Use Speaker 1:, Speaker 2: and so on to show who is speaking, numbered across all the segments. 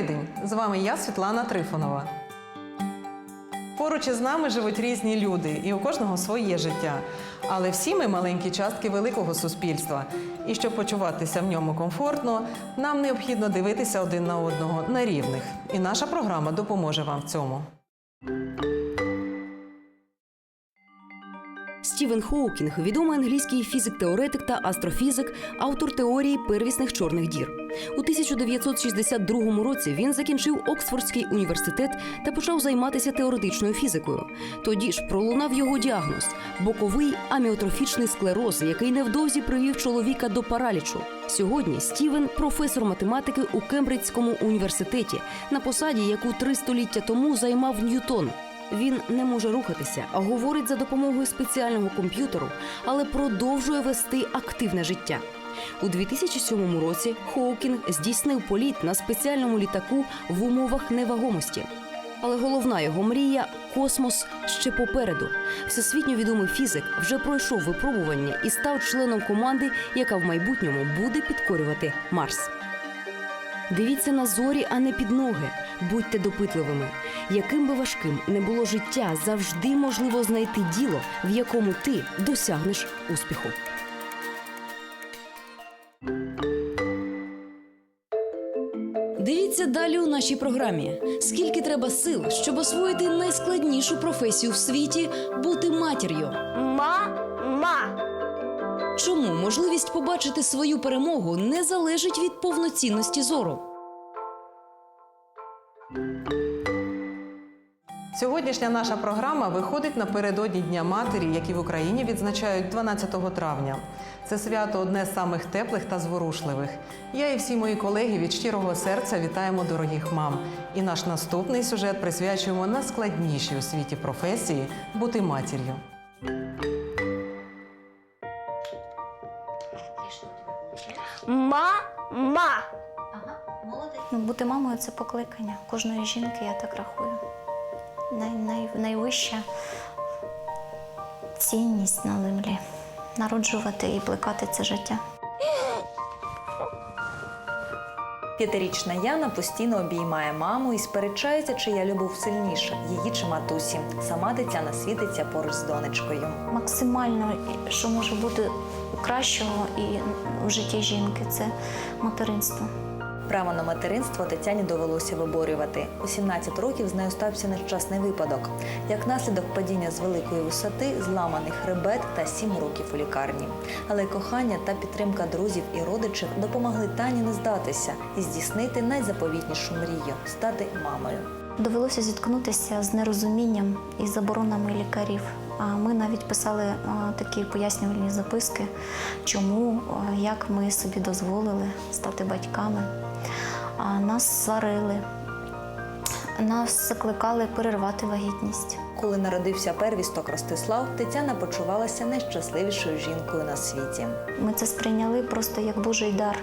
Speaker 1: Добрий! З вами я, Світлана Трифонова. Поруч із нами живуть різні люди, і у кожного своє життя. Але всі ми маленькі частки великого суспільства. І щоб почуватися в ньому комфортно, нам необхідно дивитися один на одного на рівних. І наша програма допоможе вам в цьому.
Speaker 2: Стівен Хоукінг, відомий англійський фізик-теоретик та астрофізик, автор теорії первісних чорних дір. У 1962 році він закінчив Оксфордський університет та почав займатися теоретичною фізикою. Тоді ж пролунав його діагноз боковий аміотрофічний склероз, який невдовзі привів чоловіка до паралічу. Сьогодні Стівен професор математики у Кембриджському університеті на посаді, яку три століття тому займав Ньютон. Він не може рухатися, говорить за допомогою спеціального комп'ютеру, але продовжує вести активне життя. У 2007 році Хоукінг здійснив політ на спеціальному літаку в умовах невагомості. Але головна його мрія космос ще попереду. Всесвітньо відомий фізик вже пройшов випробування і став членом команди, яка в майбутньому буде підкорювати Марс. Дивіться на зорі, а не під ноги. Будьте допитливими. Яким би важким не було життя, завжди можливо знайти діло, в якому ти досягнеш успіху. Дивіться далі у нашій програмі. Скільки треба сил, щоб освоїти найскладнішу професію в світі бути матір'ю?
Speaker 3: Ма-ма.
Speaker 2: Чому можливість побачити свою перемогу не залежить від повноцінності зору?
Speaker 1: Сьогоднішня наша програма виходить напередодні Дня матері, який в Україні відзначають 12 травня. Це свято одне з самих теплих та зворушливих. Я і всі мої колеги від щирого серця вітаємо дорогих мам. І наш наступний сюжет присвячуємо найскладнішій у світі професії бути матір'ю.
Speaker 3: Ма-ма.
Speaker 4: Ну, бути мамою це покликання кожної жінки, я так рахую. Най, най, найвища цінність на землі. Народжувати і плекати це життя.
Speaker 5: П'ятирічна Яна постійно обіймає маму і сперечається, чия любов сильніша, її чи матусі. Сама Тетяна світиться поруч з донечкою.
Speaker 4: Максимально, що може бути кращого і в житті жінки, це материнство.
Speaker 5: Право на материнство Тетяні довелося виборювати. У 17 років з нею стався нещасний випадок. Як наслідок падіння з великої висоти, зламаний хребет та 7 років у лікарні. Але кохання та підтримка друзів і родичів допомогли Тані не здатися і здійснити найзаповітнішу мрію стати мамою.
Speaker 4: Довелося зіткнутися з нерозумінням і заборонами лікарів. А ми навіть писали такі пояснювальні записки, чому, як ми собі дозволили стати батьками. Нас сварили, нас закликали перервати вагітність.
Speaker 5: Коли народився первісток Ростислав, Тетяна почувалася найщасливішою жінкою на світі.
Speaker 4: Ми це сприйняли просто як Божий дар.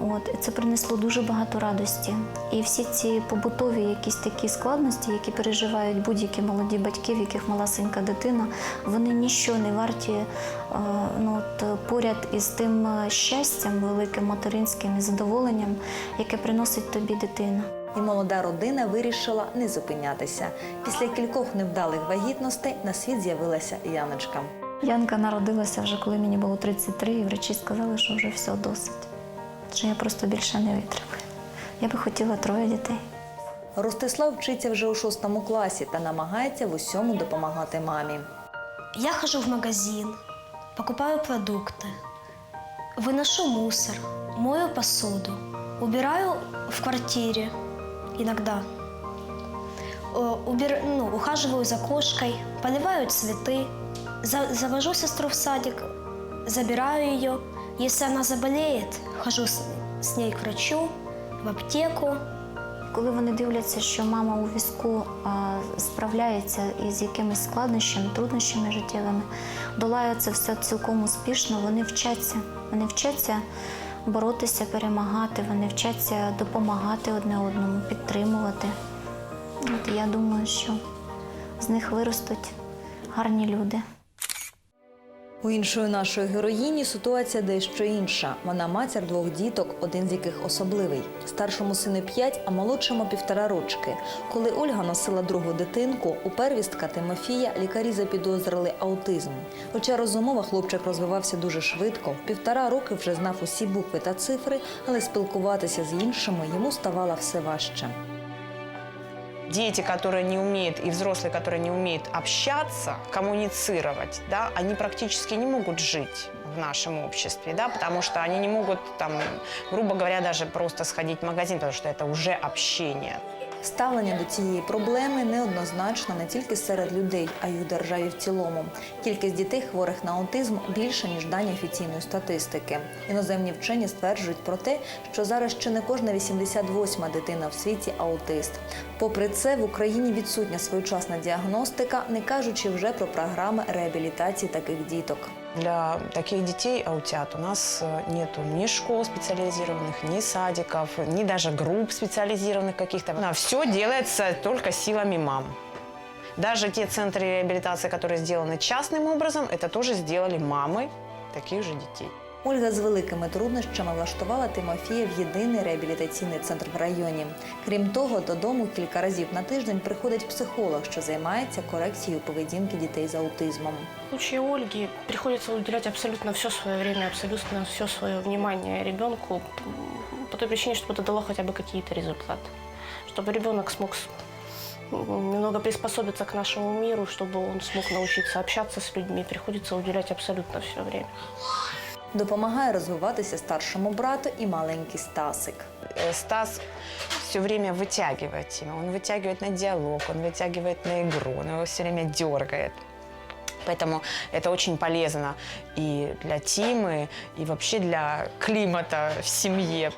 Speaker 4: От це принесло дуже багато радості. І всі ці побутові якісь такі складності, які переживають будь-які молоді батьки, в яких маласенька дитина, вони ніщо не варті е, ну, от, поряд із тим е, щастям, великим материнським і задоволенням, яке приносить тобі дитина.
Speaker 5: І молода родина вирішила не зупинятися. Після кількох невдалих вагітностей на світ з'явилася Яночка.
Speaker 4: Янка народилася вже коли мені було 33, і врачі сказали, що вже все досить Що я просто більше не витримаю. Я би хотіла троє дітей.
Speaker 5: Ростислав вчиться вже у шостому класі та намагається в усьому допомагати мамі.
Speaker 3: Я хожу в магазин, покупаю продукты, выношу мусор, мою посуду, убираю в квартире иногда. Э, убир- ну, ухаживаю за кошкой, поливаю цветы, за- завожу сестру в садик, забираю ее. Если она заболеет, хожу с, ней к врачу, в аптеку.
Speaker 4: Коли вони дивляться, що мама у візку а, справляється із якимись складнощами, труднощами життєвими, долає це все цілком успішно, вони вчаться. Вони вчаться боротися, перемагати, вони вчаться допомагати одне одному, підтримувати. От я думаю, що з них виростуть гарні люди.
Speaker 5: У іншої нашої героїні ситуація дещо інша. Вона матір двох діток, один з яких особливий. Старшому сину 5, а молодшому півтора рочки. Коли Ольга носила другу дитинку, у первістка Тимофія лікарі запідозрили аутизм. Хоча розумово хлопчик розвивався дуже швидко, півтора роки вже знав усі букви та цифри, але спілкуватися з іншими йому ставало все важче
Speaker 6: дети, которые не умеют, и взрослые, которые не умеют общаться, коммуницировать, да, они практически не могут жить в нашем обществе, да, потому что они не могут, там, грубо говоря, даже просто сходить в магазин, потому что это уже общение.
Speaker 5: Ставлення до цієї проблеми неоднозначно не тільки серед людей, а й у державі в цілому. Кількість дітей хворих на аутизм більша ніж дані офіційної статистики. Іноземні вчені стверджують про те, що зараз ще не кожна 88-ма дитина в світі аутист. Попри це, в Україні відсутня своєчасна діагностика, не кажучи вже про програми реабілітації таких діток.
Speaker 6: Для таких детей, аутят, у нас э, нету ни школ специализированных, ни садиков, ни даже групп специализированных каких-то. Все делается только силами мам. Даже те центры реабилитации, которые сделаны частным образом, это тоже сделали мамы таких же детей.
Speaker 5: Ольга з великими труднощами влаштувала Тимофія в єдиний реабілітаційний центр в районі. Крім того, додому кілька разів на тиждень приходить психолог, що займається корекцією поведінки дітей з аутизмом.
Speaker 7: В случае Ольги приходится уделять абсолютно все свое время, абсолютно все свое внимание ребенку м, по той причине, чтобы это дало хотя бы какие-то результаты. Чтобы ребенок смог с- м, немного приспособиться к нашему миру, чтобы он смог научиться общаться с людьми, приходится уделять абсолютно все время.
Speaker 5: Допомагає розвиватися старшому брату і маленький Стасик.
Speaker 6: Э, Стас все время вытягивает его. Он вытягивает на диалог, он вытягивает на игру, он его все время дергает. Поэтому это очень полезно и для Тимы, и вообще для климата в семье.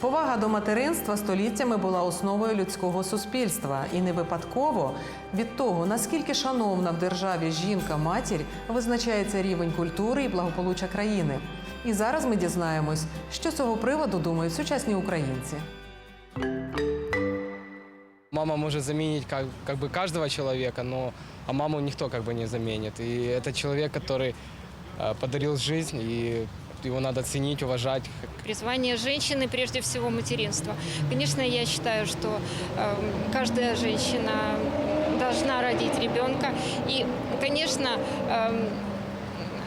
Speaker 1: Повага до материнства століттями була основою людського суспільства, і не випадково від того, наскільки шановна в державі жінка-матір, визначається рівень культури і благополуччя країни. І зараз ми дізнаємось, що з цього приводу думають сучасні українці.
Speaker 8: Мама может заменить как, как бы каждого человека, но а маму никто как бы не заменит. И это человек, который э, подарил жизнь, и его надо ценить, уважать.
Speaker 9: Призвание женщины прежде всего материнство. Конечно, я считаю, что э, каждая женщина должна родить ребенка. И, конечно, э,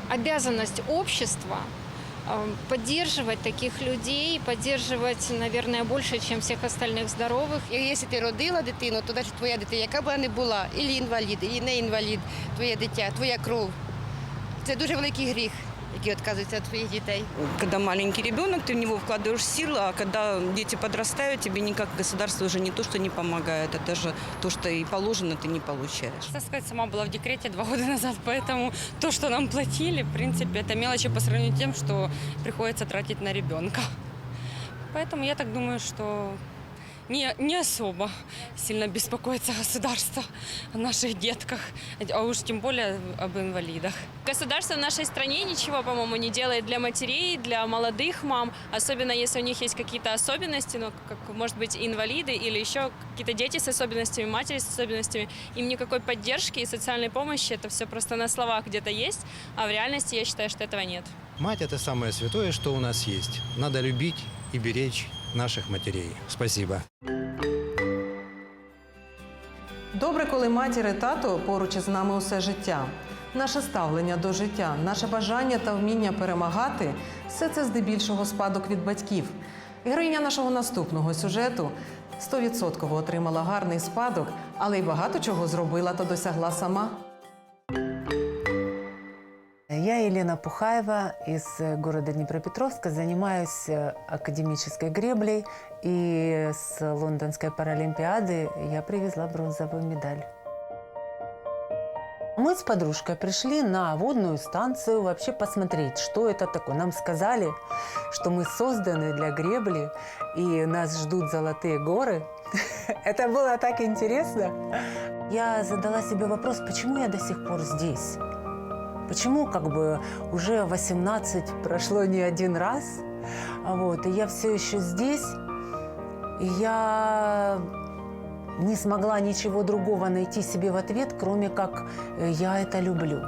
Speaker 9: обязанность общества э, поддерживать таких людей, поддерживать, наверное, больше, чем всех остальных здоровых.
Speaker 10: І Якщо ти родила дитину, то навіть твоя дитина, яка б вона не була, і інвалід, і не інвалід, твоє дитя, твоя кров. Це дуже великий гріх, який відказується від твоїх дітей.
Speaker 11: Когда маленький ребенок, ты в него вкладываешь силы, а когда дети подрастают, тебе никак государство уже не то, что не помогает, а даже то, что и положено, ты не получаешь.
Speaker 12: Честно сказать, сама была в декрете два года назад, поэтому то, что нам платили, в принципе, это мелочи по сравнению с тем, что приходится тратить на ребенка. Поэтому я так думаю, что не, не особо сильно беспокоится государство о наших детках, а уж тем более об инвалидах.
Speaker 9: Государство в нашей стране ничего, по-моему, не делает для матерей, для молодых мам, особенно если у них есть какие-то особенности, ну, как, может быть, инвалиды или еще какие-то дети с особенностями, матери с особенностями. Им никакой поддержки и социальной помощи, это все просто на словах где-то есть, а в реальности я считаю, что этого нет.
Speaker 13: Мать – это самое святое, что у нас есть. Надо любить и беречь наших матерей. Спасибо.
Speaker 1: Добре, коли матір і тато поруч із нами усе життя. Наше ставлення до життя, наше бажання та вміння перемагати все це здебільшого спадок від батьків. Героїня нашого наступного сюжету стовідсотково отримала гарний спадок, але й багато чого зробила та досягла сама.
Speaker 14: Я Елена Пухаева из э, города Днепропетровска. Занимаюсь э, академической греблей. И с Лондонской паралимпиады я привезла бронзовую медаль. Мы с подружкой пришли на водную станцию вообще посмотреть, что это такое. Нам сказали, что мы созданы для гребли, и нас ждут золотые горы. Это было так интересно. Я задала себе вопрос, почему я до сих пор здесь? Почему как бы уже 18 прошло не один раз, вот, и я все еще здесь, и я не смогла ничего другого найти себе в ответ, кроме как э, «я это люблю».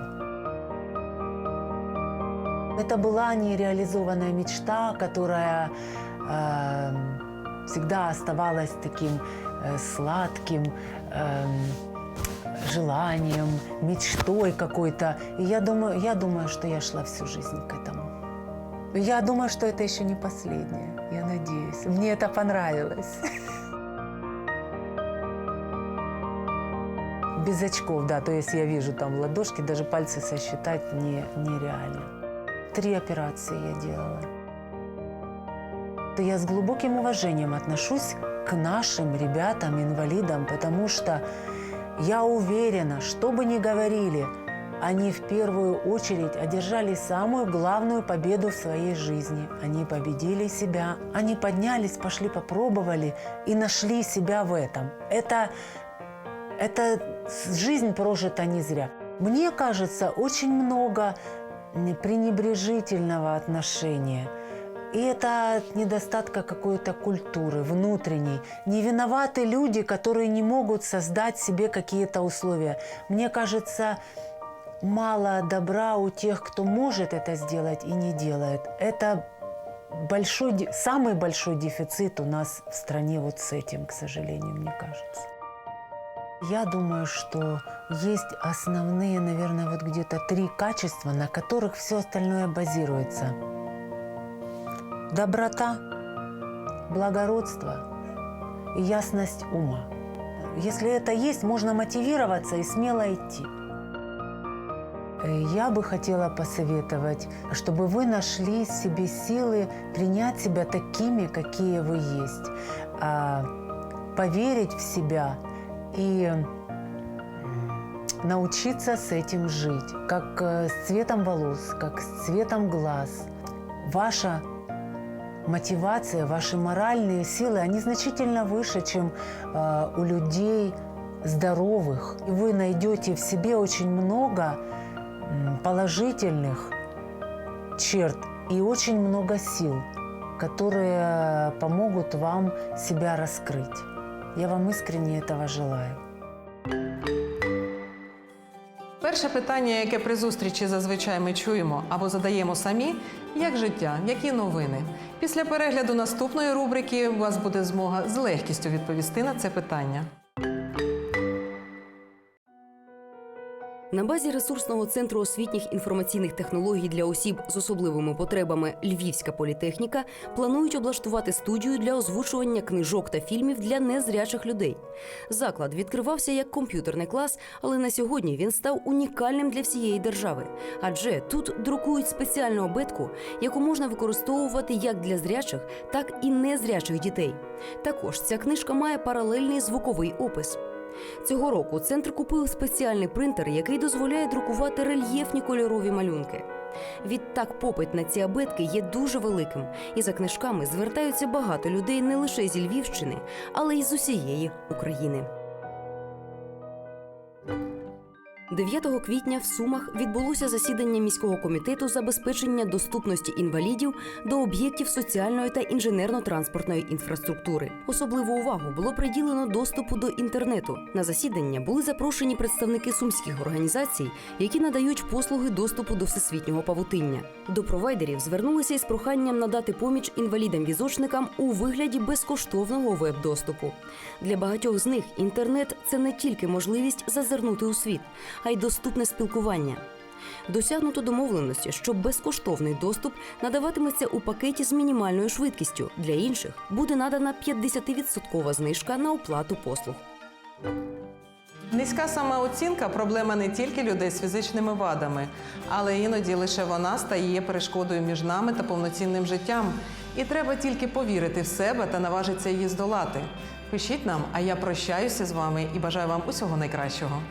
Speaker 14: Это была нереализованная мечта, которая э, всегда оставалась таким э, сладким эм, желанием, мечтой какой-то. И я думаю, я думаю, что я шла всю жизнь к этому. Я думаю, что это еще не последнее. Я надеюсь. Мне это понравилось. Без очков, да. То есть я вижу там ладошки, даже пальцы сосчитать не, нереально. Три операции я делала. То я с глубоким уважением отношусь к нашим ребятам, инвалидам, потому что я уверена, что бы ни говорили, они в первую очередь одержали самую главную победу в своей жизни. Они победили себя, они поднялись, пошли, попробовали и нашли себя в этом. Это, это жизнь прожита не зря. Мне кажется, очень много пренебрежительного отношения. И это от недостатка какой-то культуры внутренней. Не виноваты люди, которые не могут создать себе какие-то условия. Мне кажется, мало добра у тех, кто может это сделать и не делает. Это большой, самый большой дефицит у нас в стране вот с этим, к сожалению, мне кажется. Я думаю, что есть основные, наверное, вот где-то три качества, на которых все остальное базируется. Доброта, благородство и ясность ума. Если это есть, можно мотивироваться и смело идти. Э, Я бы хотела посоветовать, чтобы вы нашли себе силы принять себя такими, какие вы есть, а, поверить в себя и научиться с этим жить, как э, с цветом волос, как с цветом глаз. Ваша мотивация, ваши моральные силы, они значительно выше, чем э, у людей здоровых. И вы найдете в себе очень много положительных черт и очень много сил, которые помогут вам себя раскрыть. Я вам искренне этого желаю.
Speaker 1: Перше питання, яке при зустрічі зазвичай ми чуємо або задаємо самі, як життя, які новини. Після перегляду наступної рубрики у вас буде змога з легкістю відповісти на це питання.
Speaker 2: На базі ресурсного центру освітніх інформаційних технологій для осіб з особливими потребами Львівська політехніка планують облаштувати студію для озвучування книжок та фільмів для незрячих людей. Заклад відкривався як комп'ютерний клас, але на сьогодні він став унікальним для всієї держави. Адже тут друкують спеціальну обетку, яку можна використовувати як для зрячих, так і незрячих дітей. Також ця книжка має паралельний звуковий опис. Цього року центр купив спеціальний принтер, який дозволяє друкувати рельєфні кольорові малюнки. Відтак, попит на ці абетки є дуже великим, і за книжками звертаються багато людей не лише зі Львівщини, але й з усієї України. 9 квітня в Сумах відбулося засідання міського комітету забезпечення доступності інвалідів до об'єктів соціальної та інженерно-транспортної інфраструктури. Особливу увагу було приділено доступу до інтернету. На засідання були запрошені представники сумських організацій, які надають послуги доступу до всесвітнього павутиння. До провайдерів звернулися із проханням надати поміч інвалідам-візочникам у вигляді безкоштовного веб-доступу. Для багатьох з них інтернет це не тільки можливість зазирнути у світ, а й доступне спілкування. Досягнуто домовленості, що безкоштовний доступ надаватиметься у пакеті з мінімальною швидкістю. Для інших буде надана 50% знижка на оплату послуг.
Speaker 1: Низька самооцінка проблема не тільки людей з фізичними вадами, але іноді лише вона стає перешкодою між нами та повноцінним життям. І треба тільки повірити в себе та наважитися її здолати. Пишіть нам, а я прощаюся з вами і бажаю вам усього найкращого.